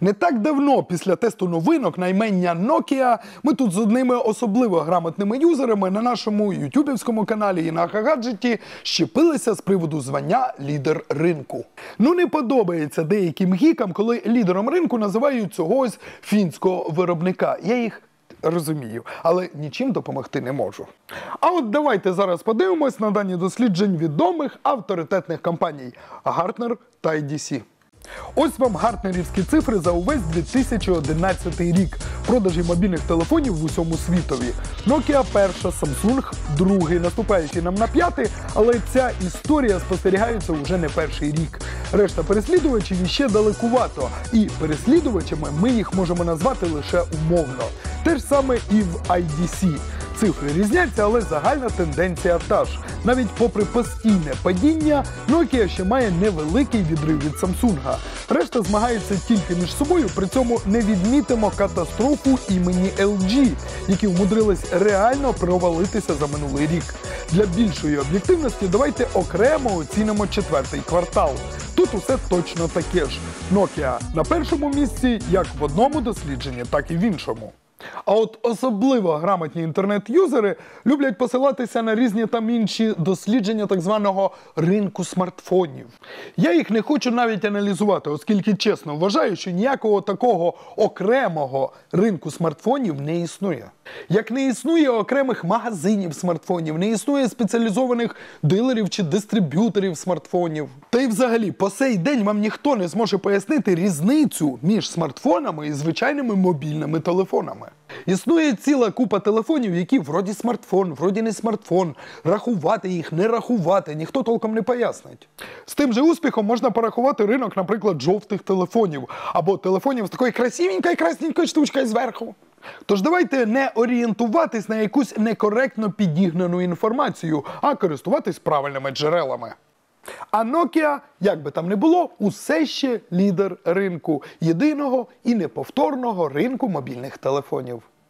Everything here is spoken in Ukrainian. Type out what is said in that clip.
Не так давно після тесту новинок наймення Nokia ми тут з одними особливо грамотними юзерами на нашому ютубівському каналі і на Хагаджеті щепилися з приводу звання лідер ринку. Ну не подобається деяким гікам, коли лідером ринку називають цього фінського виробника. Я їх розумію, але нічим допомогти не можу. А от давайте зараз подивимось на дані досліджень відомих авторитетних компаній Gartner та IDC. Ось вам гартнерівські цифри за увесь 2011 рік. Продажі мобільних телефонів в усьому світові. Nokia перша, Samsung другий, наступаючий нам на п'ятий, але ця історія спостерігається уже не перший рік. Решта переслідувачів іще далекувато, і переслідувачами ми їх можемо назвати лише умовно. Те ж саме і в IDC. Цифри різняться, але загальна тенденція та ж. Навіть попри постійне падіння, Nokia ще має невеликий відрив від Samsung. Решта змагається тільки між собою, при цьому не відмітимо катастрофу імені LG, які вмудрились реально провалитися за минулий рік. Для більшої об'єктивності давайте окремо оцінимо четвертий квартал. Тут усе точно таке ж. Nokia на першому місці як в одному дослідженні, так і в іншому. А от особливо грамотні інтернет-юзери люблять посилатися на різні там інші дослідження так званого ринку смартфонів. Я їх не хочу навіть аналізувати, оскільки чесно вважаю, що ніякого такого окремого ринку смартфонів не існує. Як не існує окремих магазинів смартфонів, не існує спеціалізованих дилерів чи дистриб'юторів смартфонів. Та й взагалі, по сей день вам ніхто не зможе пояснити різницю між смартфонами і звичайними мобільними телефонами. Існує ціла купа телефонів, які вроді смартфон, вроді не смартфон. Рахувати їх, не рахувати, ніхто толком не пояснить. З тим же успіхом можна порахувати ринок, наприклад, жовтих телефонів або телефонів з такою красивенькою красненькою штучкою зверху. Тож давайте не орієнтуватись на якусь некоректно підігнану інформацію, а користуватись правильними джерелами. А Nokia, як би там не було, усе ще лідер ринку єдиного і неповторного ринку мобільних телефонів.